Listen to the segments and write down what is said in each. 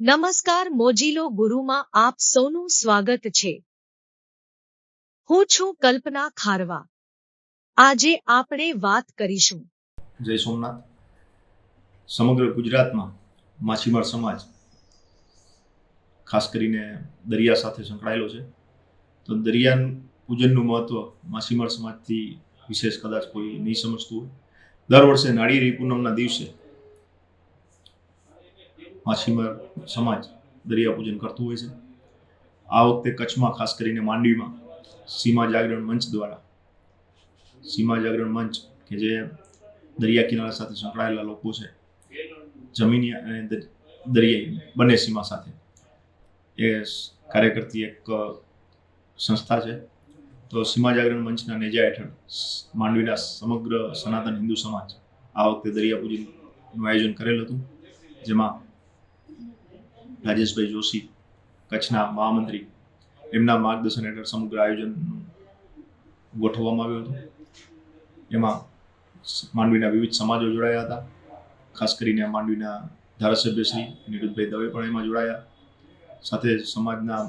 નમસ્કાર મોજીલો ગુરુમાં આપ સૌનું સ્વાગત છે હું છું કલ્પના ખારવા આજે આપણે વાત કરીશું જય સોમનાથ સમગ્ર ગુજરાતમાં માછીમાર સમાજ ખાસ કરીને દરિયા સાથે સંકળાયેલો છે। તો દરિયા પૂજનનું મહત્વ માછીમાર સમાજથી વિશેષ કદાચ કોઈ નહીં સમજતું હોય. દર વર્ષે નાળિયેરી પૂનમના દિવસે માછીમાર સમાજ દરિયા પૂજન કરતું હોય છે. આ વખતે કચ્છમાં ખાસ કરીને માંડવીમાં સીમા જાગરણ મંચ દ્વારા સીમા જાગરણ મંચ કે જે દરિયા કિનારા સાથે સંકળાયેલા લોકો છે, જમીની અને દરિયાઈ બંને સીમા સાથે એ કાર્ય કરતી એક સંસ્થા છે. તો સીમા જાગરણ મંચના નેજા હેઠળ માંડવીના સમગ્ર સનાતન હિન્દુ સમાજ આ વખતે દરિયાપૂજીનું આયોજન કરેલ હતું, જેમાં રાજેશભાઈ જોશી, કચ્છના મહામંત્રી, એમના માર્ગદર્શન હેઠળ સમગ્ર આયોજન ગોઠવવામાં આવ્યું હતું. એમાં માંડવીના વિવિધ સમાજો જોડાયા હતા, ખાસ કરીને માંડવીના ધારાસભ્ય શ્રી નિરુદ્ધભાઈ દવે પણ એમાં જોડાયા. સાથે સમાજના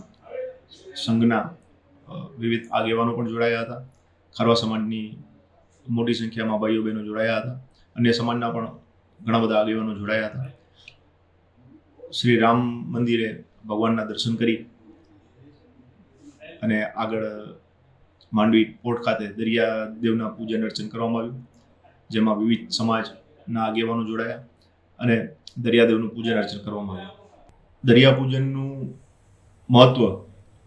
સંઘના વિવિધ આગેવાનો પણ જોડાયા હતા. ખારવા સમાજની મોટી સંખ્યામાં ભાઈઓ બહેનો જોડાયા હતા અન્ય સમાજના પણ ઘણા બધા આગેવાનો જોડાયા હતા. શ્રી રામ મંદિરે ભગવાનના દર્શન કરી અને આગળ માંડવી પોર્ટ ખાતે દરિયા દેવના પૂજન અર્ચન કરવામાં આવ્યું, જેમાં વિવિધ સમાજના આગેવાનો જોડાયા અને દરિયાદેવનું પૂજન અર્ચન કરવામાં આવ્યું. દરિયા પૂજનનું મહત્વ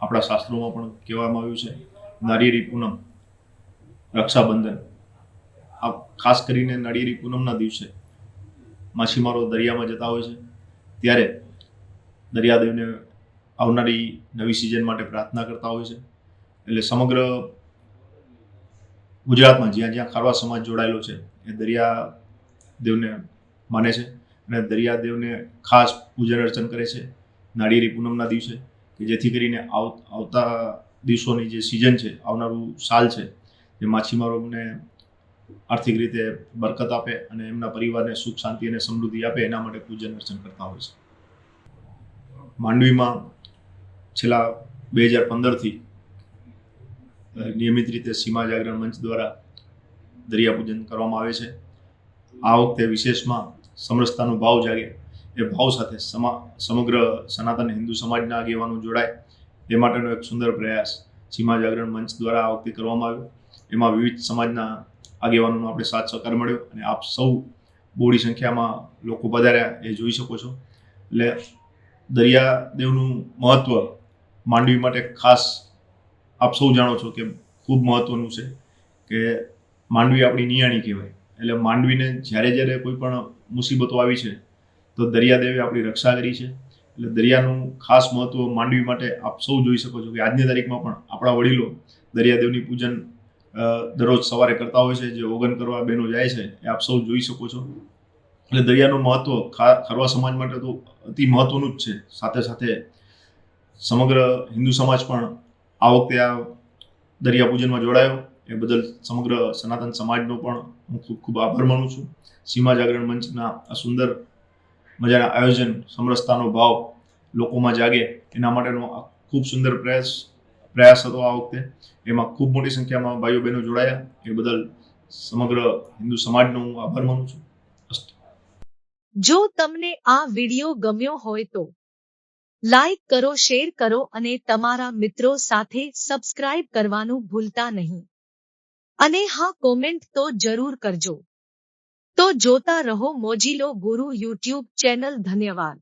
આપણા શાસ્ત્રોમાં પણ કહેવામાં આવ્યું છે નારિયેરી પૂનમ, રક્ષાબંધન. આ ખાસ કરીને નાળિયેરી પૂનમના દિવસે માછીમારો દરિયામાં જતા હોય છે. ત્યારે દરિયાદેવને આવનારી નવી સિઝન માટે પ્રાર્થના કરતા હોય છે. એટલે સમગ્ર ગુજરાતમાં જ્યાં જ્યાં ખારવા સમાજ જોડાયેલો છે, એ દરિયા દેવને માને છે અને દરિયાદેવને ખાસ પૂજન અર્ચન કરે છે નાળિયેરી પૂનમના દિવસે. કે જેથી કરીને આવ, આવતા દિવસોની જે સિઝન છે, આવનારું સાલ છે, એ માછીમારોને આર્થિક રીતે બરકત આપે અને એમના પરિવારને સુખ, શાંતિ અને સમૃદ્ધિ આપે, એના માટે પૂજન અર્ચન કરતા હોય છે. માંડવીમાં છેલ્લા બે હજાર પંદરથી નિયમિત રીતે સીમા જાગરણ મંચ દ્વારા દરિયા પૂજન કરવામાં આવે છે. આ વખતે વિશેષમાં સમરસતાનો ભાવ જાગે. એ ભાવ સાથે સમા, સમગ્ર સનાતન હિન્દુ સમાજના આગેવાનો જોડાય. એ માટેનો એક સુંદર પ્રયાસ સીમા જાગરણ મંચ દ્વારા આ વખતે કરવામાં આવ્યો. એમાં વિવિધ સમાજના આગેવાનોનો આપણે સાથ સહકાર મળ્યો અને આપ સૌ બોડી સંખ્યામાં લોકો પધાર્યા એ જોઈ શકો છો. એટલે દરિયાદેવનું મહત્ત્વ માંડવી માટે ખાસ આપ સૌ જાણો છો કે ખૂબ મહત્વનું છે કે માંડવી આપણી નિયાણી કહેવાય. એટલે માંડવીને જ્યારે જ્યારે કોઈ પણ મુસીબતો આવી છે તો દરિયાદેવે આપણી રક્ષા કરી છે. એટલે દરિયાનું ખાસ મહત્વ માંડવી માટે આપ સૌ જોઈ શકો છો કે આજની તારીખમાં પણ આપણા વડીલો દરિયાદેવની પૂજન દરરોજ સવારે કરતા હોય છે, જે ઓગન કરવા બહેનો જાય છે, એ આપ સૌ જોઈ શકો છો. એટલે દરિયાનું મહત્વ ખા, ખરવા સમાજ માટે તો અતિ મહત્વનું જ છે. સાથે સાથે સમગ્ર હિન્દુ સમાજ પણ આ વખતે આ દરિયા પૂજનમાં જોડાયો. એ બદલ સમગ્ર સનાતન સમાજનો પણ હું ખૂબ ખૂબ આભાર માનું છું. સીમા જાગરણ મંચના આ સુંદર મજાના આયોજન, સમરસતાનો ભાવ લોકોમાં જાગે. એના માટેનો ખૂબ સુંદર પ્રયાસ પ્રયાસ હતો આ વખતે. એમાં ખૂબ મોટી સંખ્યામાં ભાઈઓ બહેનો જોડાયા. એ બદલ સમગ્ર હિન્દુ સમાજનો હું આભાર માનું છું. જો તમને આ વિડિયો ગમ્યો હોય તો લાઈક કરો, શેર કરો અને તમારા મિત્રો સાથે સબસ્ક્રાઇબ કરવાનું ભૂલતા નહીં. અને હા, કોમેન્ટ તો જરૂર કરજો. તો જોતા રહો મોજીલો ગુરુ યુટ્યુબ ચેનલ ધન્યવાદ.